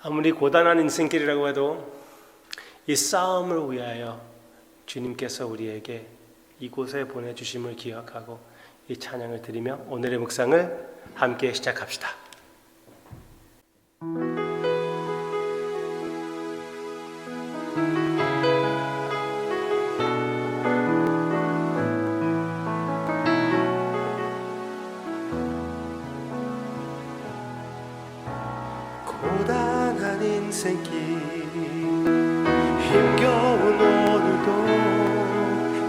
아무리 고단한 인생길이라고 해도 이 싸움을 위하여 주님께서 우리에게 이곳에 보내주심을 기억하고 이 찬양을 드리며 오늘의 묵상을 함께 시작합시다.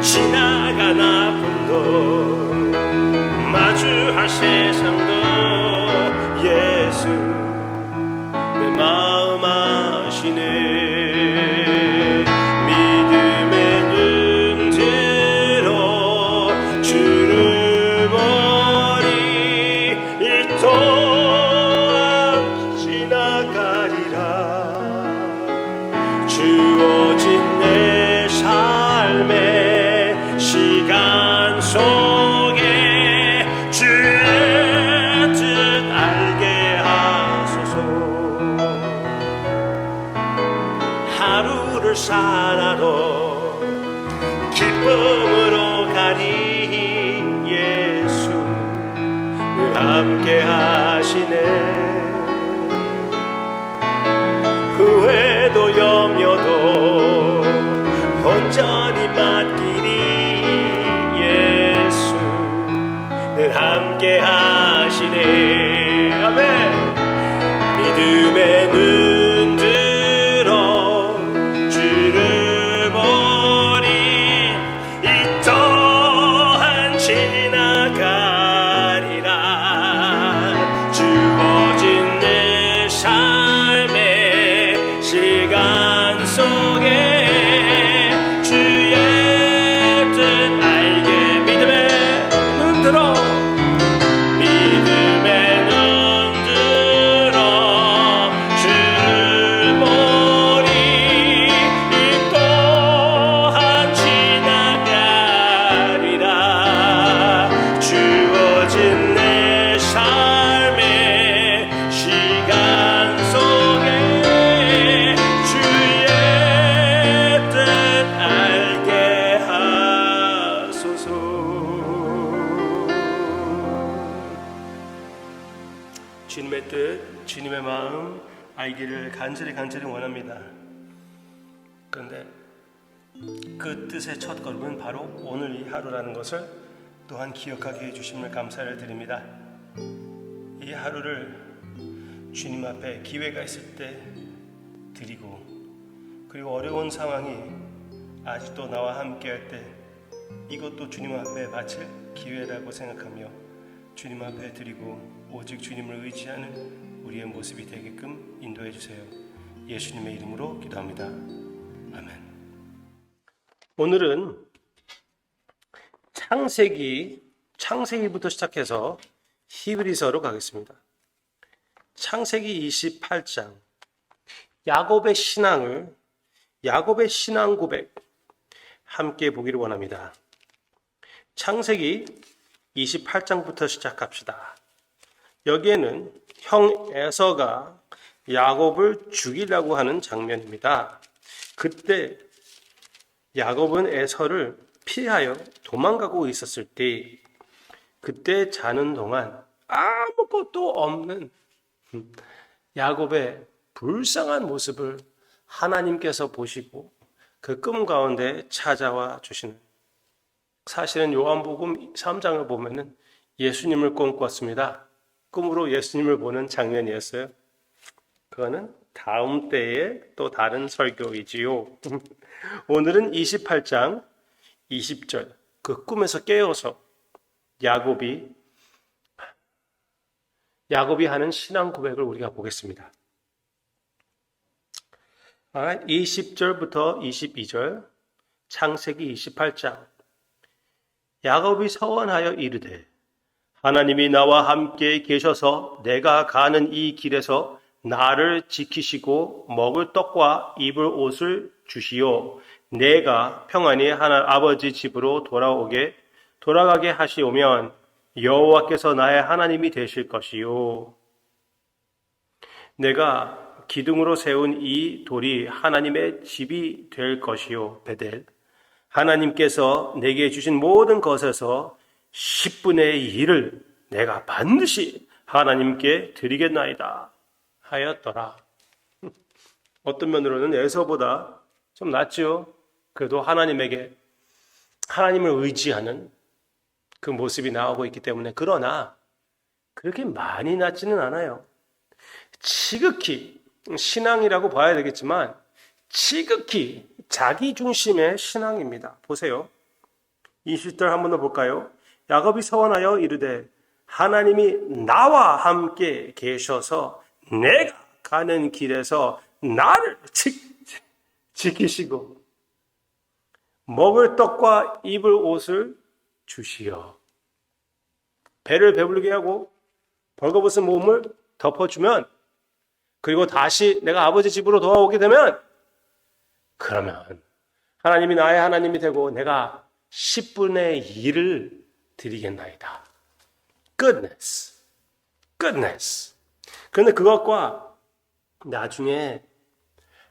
지나간 아픔도 마주할 세상 살아도 기쁨으로 가리 예수 늘 함께 하시네. 후회도 염려도 온전히 맡기리 예수 늘 함께 하시네 알기를 간절히 간절히 원합니다. 그런데 그 뜻의 첫 걸음은 바로 오늘 이 하루라는 것을 또한 기억하게 해주심을 감사를 드립니다. 이 하루를 주님 앞에 기회가 있을 때 드리고 그리고 어려운 상황이 아직도 나와 함께 할 때 이것도 주님 앞에 바칠 기회라고 생각하며 주님 앞에 드리고 오직 주님을 의지하는 우리의 모습이 되게끔 인도해 주세요. 예수님의 이름으로 기도합니다. 아멘. 오늘은 창세기 창세기부터 시작해서 히브리서로 가겠습니다. 창세기 28장 야곱의 신앙을 야곱의 신앙 고백 함께 보기를 원합니다. 창세기 28장부터 시작합시다. 여기에는 형 에서가 야곱을 죽이려고 하는 장면입니다. 그때 야곱은 에서를 피하여 도망가고 있었을 때 그때 자는 동안 아무것도 없는 야곱의 불쌍한 모습을 하나님께서 보시고 그 꿈 가운데 찾아와 주시는 사실은 요한복음 3장을 보면은 예수님을 꿈꿨습니다. 꿈으로 예수님을 보는 장면이었어요. 그거는 다음 때의 또 다른 설교이지요. 오늘은 28장 20절 그 꿈에서 깨어서 야곱이 야곱이 하는 신앙 고백을 우리가 보겠습니다. Alright, 20절부터 22절, 창세기 28장. 야곱이 서원하여 이르되 하나님이 나와 함께 계셔서 내가 가는 이 길에서 나를 지키시고 먹을 떡과 입을 옷을 주시오. 내가 평안히 하나 아버지 집으로 돌아오게 돌아가게 하시오면 여호와께서 나의 하나님이 되실 것이요. 내가 기둥으로 세운 이 돌이 하나님의 집이 될 것이요. 베델. 하나님께서 내게 주신 모든 것에서 10분의 1을 내가 반드시 하나님께 드리겠나이다. 하였더라. 어떤 면으로는 에서보다 좀 낫죠. 그래도 하나님에게 하나님을 의지하는 그 모습이 나오고 있기 때문에 그러나 그렇게 많이 낫지는 않아요. 지극히 신앙이라고 봐야 되겠지만 지극히 자기 중심의 신앙입니다. 보세요. 20절 한 번 더 볼까요? 야곱이 서원하여 이르되 하나님이 나와 함께 계셔서 내가 가는 길에서 나를 지, 지키시고 먹을 떡과 입을 옷을 주시어 배를 배부르게 하고 벌거벗은 몸을 덮어주면 그리고 다시 내가 아버지 집으로 돌아오게 되면 그러면 하나님이 나의 하나님이 되고 내가 10분의 1을 드리겠나이다. goodness. goodness. 그런데 그것과 나중에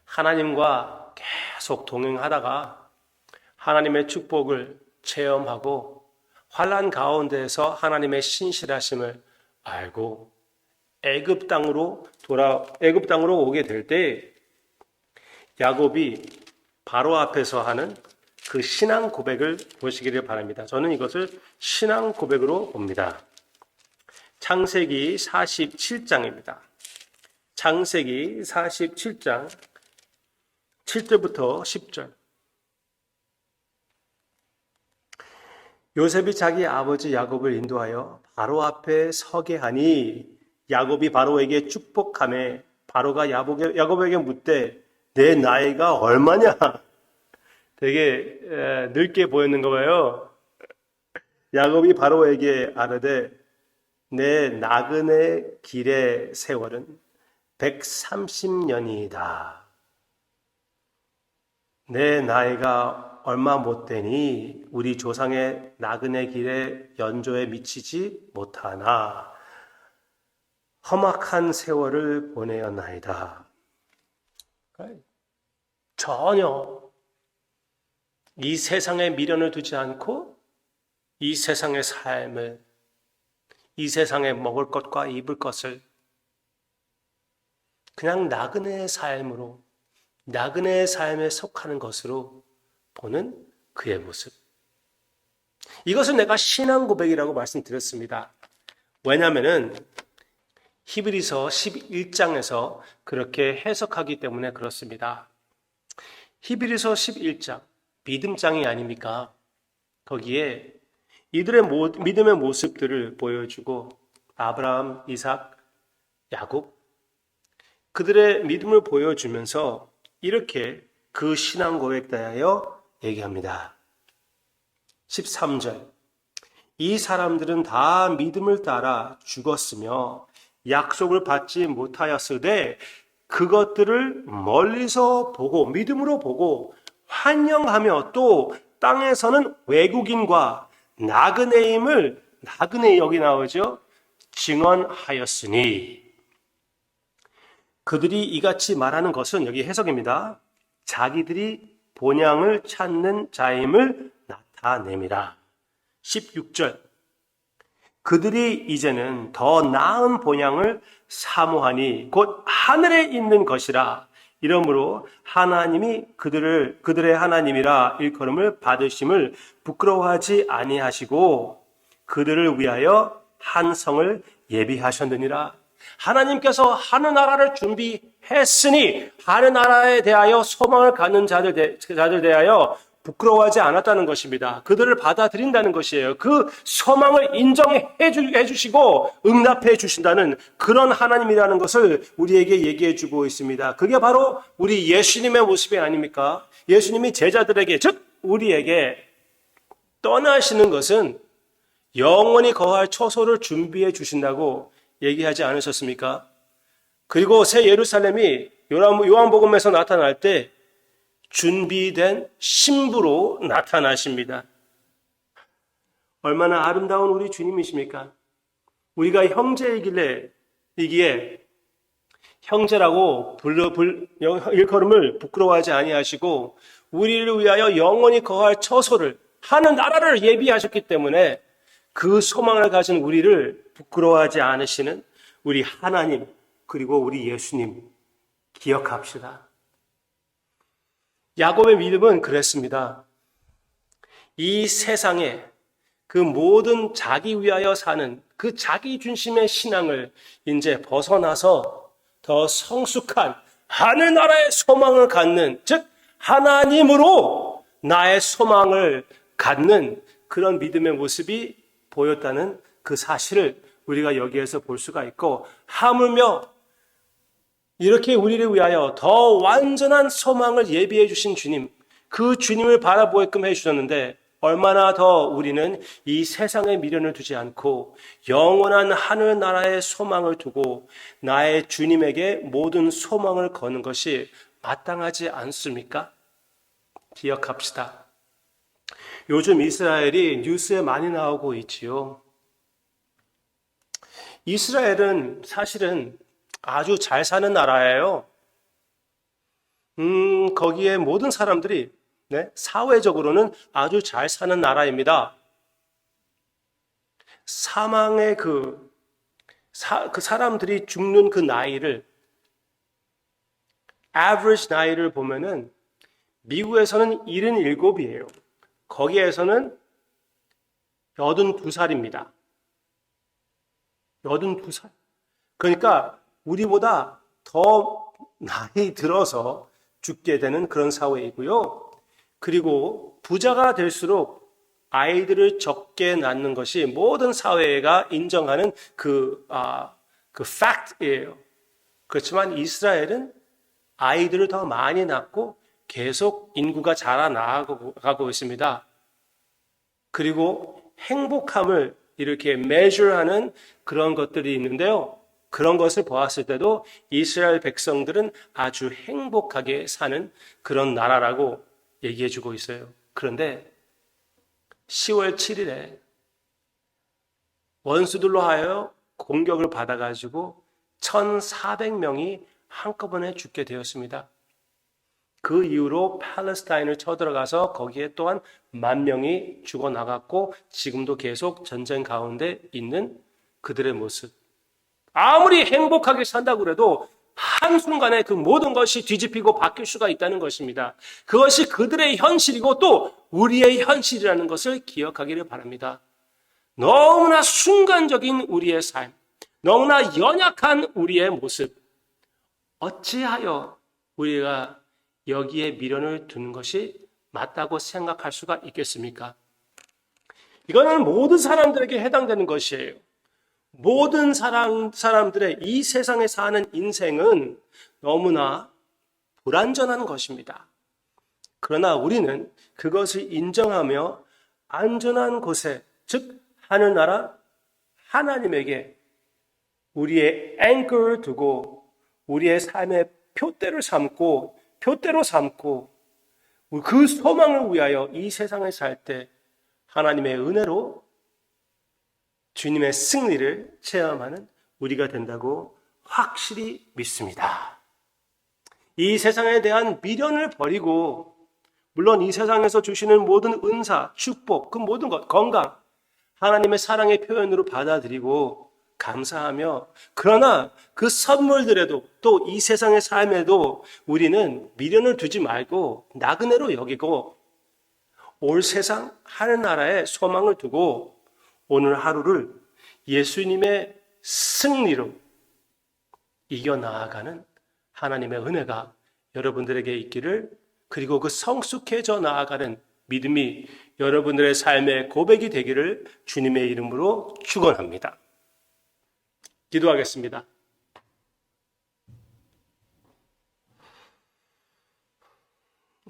하나님과 계속 동행하다가 하나님의 축복을 체험하고 환란 가운데에서 하나님의 신실하심을 알고 애굽 땅으로 돌아 애굽 땅으로 오게 될 때 야곱이 바로 앞에서 하는 그 신앙 고백을 보시기를 바랍니다. 저는 이것을 신앙 고백으로 봅니다. 창세기 47장입니다. 창세기 47장 7절부터 10절. 요셉이 자기 아버지 야곱을 인도하여 바로 앞에 서게 하니 야곱이 바로에게 축복함에 바로가 야곱에, 야곱에게 묻되 내 나이가 얼마냐? 되게 에, 늙게 보였는가 봐요. 야곱이 바로에게 아르되 내 나그네 길의 세월은 130년이다. 내 나이가 얼마 못 되니 우리 조상의 나그네 길의 연조에 미치지 못하나 험악한 세월을 보내었나이다. 전혀 이 세상에 미련을 두지 않고 이 세상의 삶을 이 세상에 먹을 것과 입을 것을 그냥 나그네의 삶으로 나그네의 삶에 속하는 것으로 보는 그의 모습. 이것을 내가 신앙 고백이라고 말씀드렸습니다. 왜냐하면은 히브리서 11장에서 그렇게 해석하기 때문에 그렇습니다. 히브리서 11장 믿음장이 아닙니까? 거기에 이들의 모, 믿음의 모습들을 보여주고 아브라함, 이삭, 야곱 그들의 믿음을 보여주면서 이렇게 그 신앙 고백에 대하여 얘기합니다. 13절 이 사람들은 다 믿음을 따라 죽었으며 약속을 받지 못하였으되 그것들을 멀리서 보고 믿음으로 보고 환영하며 또 땅에서는 외국인과 나그네임을 나그네 여기 나오죠. 증언하였으니 그들이 이같이 말하는 것은 여기 해석입니다. 자기들이 본향을 찾는 자임을 나타냅니다. 16절 그들이 이제는 더 나은 본향을 사모하니 곧 하늘에 있는 것이라 이러므로 하나님이 그들을 그들의 하나님이라 일컬음을 받으심을 부끄러워하지 아니하시고 그들을 위하여 한 성을 예비하셨느니라. 하나님께서 하늘 나라를 준비했으니 하늘 나라에 대하여 소망을 갖는 자들 대, 자들 대하여 부끄러워하지 않았다는 것입니다. 그들을 받아들인다는 것이에요. 그 소망을 인정해 주시고 응답해 주신다는 그런 하나님이라는 것을 우리에게 얘기해 주고 있습니다. 그게 바로 우리 예수님의 모습이 아닙니까? 예수님이 제자들에게, 즉, 우리에게 떠나시는 것은 영원히 거할 처소를 준비해 주신다고 얘기하지 않으셨습니까? 그리고 새 예루살렘이 요한- 요한복음에서 나타날 때 준비된 신부로 나타나십니다. 얼마나 아름다운 우리 주님이십니까? 우리가 형제이길래 이기에 형제라고 불러 불 영- 일컬음을 부끄러워하지 아니하시고 우리를 위하여 영원히 거할 처소를 하는 나라를 예비하셨기 때문에 그 소망을 가진 우리를 부끄러워하지 않으시는 우리 하나님 그리고 우리 예수님 기억합시다. 야곱의 믿음은 그랬습니다. 이 세상에 그 모든 자기 위하여 사는 그 자기 중심의 신앙을 이제 벗어나서 더 성숙한 하늘나라의 소망을 갖는, 즉, 하나님으로 나의 소망을 갖는 그런 믿음의 모습이 보였다는 그 사실을 우리가 여기에서 볼 수가 있고, 하물며 이렇게 우리를 위하여 더 완전한 소망을 예비해 주신 주님, 그 주님을 바라보게끔 해 주셨는데 얼마나 더 우리는 이 세상에 미련을 두지 않고 영원한 하늘 나라의 소망을 두고 나의 주님에게 모든 소망을 거는 것이 마땅하지 않습니까? 기억합시다. 요즘 이스라엘이 뉴스에 많이 나오고 있지요. 이스라엘은 사실은 아주 잘 사는 나라예요. 음, 거기에 모든 사람들이 네, 사회적으로는 아주 잘 사는 나라입니다. 사망의 그, 사, 그 사람들이 죽는 그 나이를 average 나이를 보면은 미국에서는 77이에요. 거기에서는 82살입니다. 82살. 그러니까 우리보다 더 나이 들어서 죽게 되는 그런 사회이고요. 그리고 부자가 될수록 아이들을 적게 낳는 것이 모든 사회가 인정하는 그, 아, 그 팩트예요. 그렇지만 이스라엘은 아이들을 더 많이 낳고 계속 인구가 자라나가고 있습니다. 그리고 행복함을 이렇게 measure하는 그런 것들이 있는데요. 그런 것을 보았을 때도 이스라엘 백성들은 아주 행복하게 사는 그런 나라라고 얘기해 주고 있어요. 그런데 10월 7일에 원수들로 하여 공격을 받아가지고 1,400명이 한꺼번에 죽게 되었습니다. 그 이후로 팔레스타인을 쳐들어가서 거기에 또한 만 명이 죽어 나갔고 지금도 계속 전쟁 가운데 있는 그들의 모습. 아무리 행복하게 산다고 그래도 한순간에 그 모든 것이 뒤집히고 바뀔 수가 있다는 것입니다. 그것이 그들의 현실이고 또 우리의 현실이라는 것을 기억하기를 바랍니다. 너무나 순간적인 우리의 삶, 너무나 연약한 우리의 모습, 어찌하여 우리가 여기에 미련을 두는 것이 맞다고 생각할 수가 있겠습니까? 이거는 모든 사람들에게 해당되는 것이에요. 모든 사람, 사람들의 이 세상에 사는 인생은 너무나 불완전한 것입니다. 그러나 우리는 그것을 인정하며 안전한 곳에, 즉, 하늘나라 하나님에게 우리의 앵커를 두고 우리의 삶의 표대를 삼고 표대로 삼고 그 소망을 위하여 이 세상을 살 때 하나님의 은혜로 주님의 승리를 체험하는 우리가 된다고 확실히 믿습니다. 이 세상에 대한 미련을 버리고 물론 이 세상에서 주시는 모든 은사, 축복, 그 모든 것, 건강 하나님의 사랑의 표현으로 받아들이고 감사하며 그러나 그 선물들에도 또 이 세상의 삶에도 우리는 미련을 두지 말고 나그네로 여기고 올 세상 하늘 나라에 소망을 두고 오늘 하루를 예수님의 승리로 이겨 나아가는 하나님의 은혜가 여러분들에게 있기를 그리고 그 성숙해져 나아가는 믿음이 여러분들의 삶의 고백이 되기를 주님의 이름으로 축원합니다. 기도하겠습니다.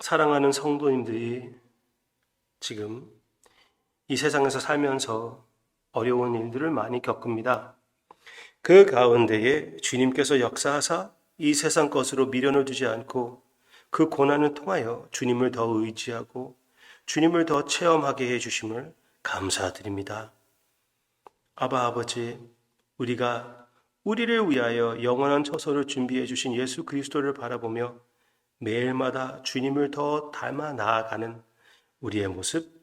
사랑하는 성도님들이 지금 이 세상에서 살면서 어려운 일들을 많이 겪습니다. 그 가운데에 주님께서 역사하사 이 세상 것으로 미련을 두지 않고 그 고난을 통하여 주님을 더 의지하고 주님을 더 체험하게 해 주심을 감사드립니다. 아바 아버지, 우리가 우리를 위하여 영원한 처소를 준비해 주신 예수 그리스도를 바라보며 매일마다 주님을 더 닮아 나아가는 우리의 모습,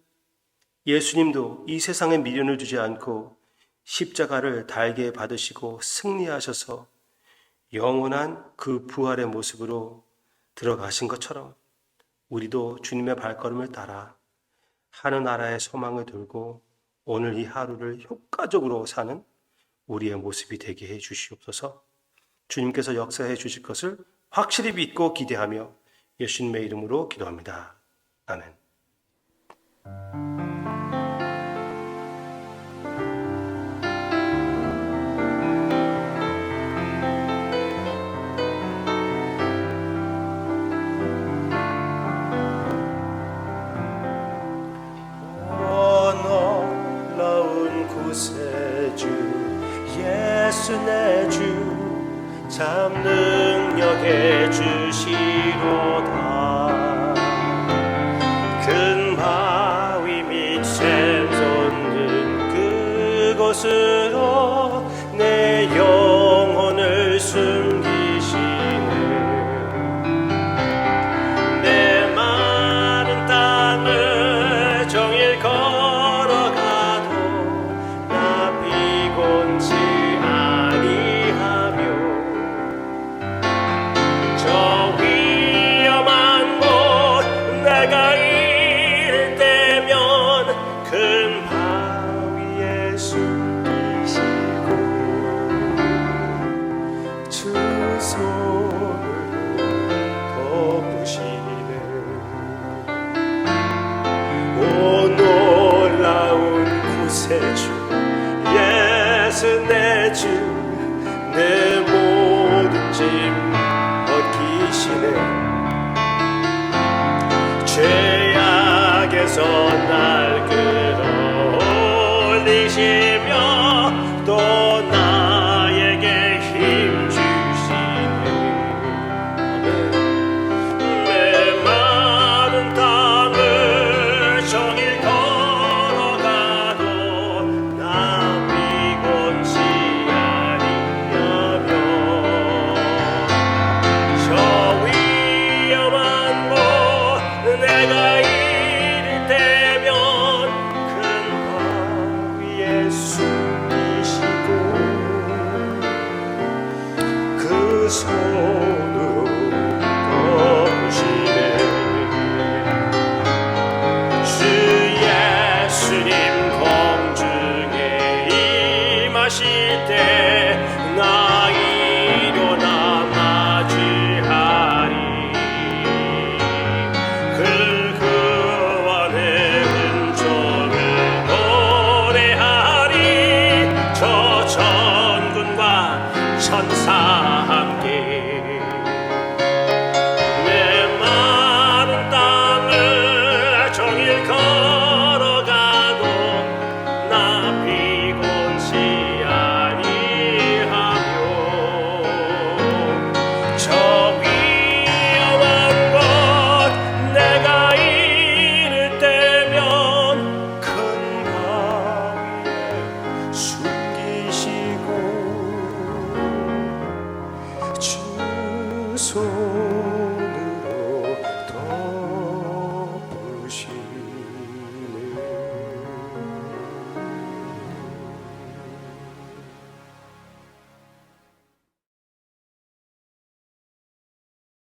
예수님도 이 세상에 미련을 주지 않고 십자가를 달게 받으시고 승리하셔서 영원한 그 부활의 모습으로 들어가신 것처럼 우리도 주님의 발걸음을 따라 하늘나라의 소망을 들고 오늘 이 하루를 효과적으로 사는 우리의 모습이 되게 해 주시옵소서 주님께서 역사해 주실 것을 확실히 믿고 기대하며 예수님의 이름으로 기도합니다. 아멘. 예수 내 주 참 능력해 주시로다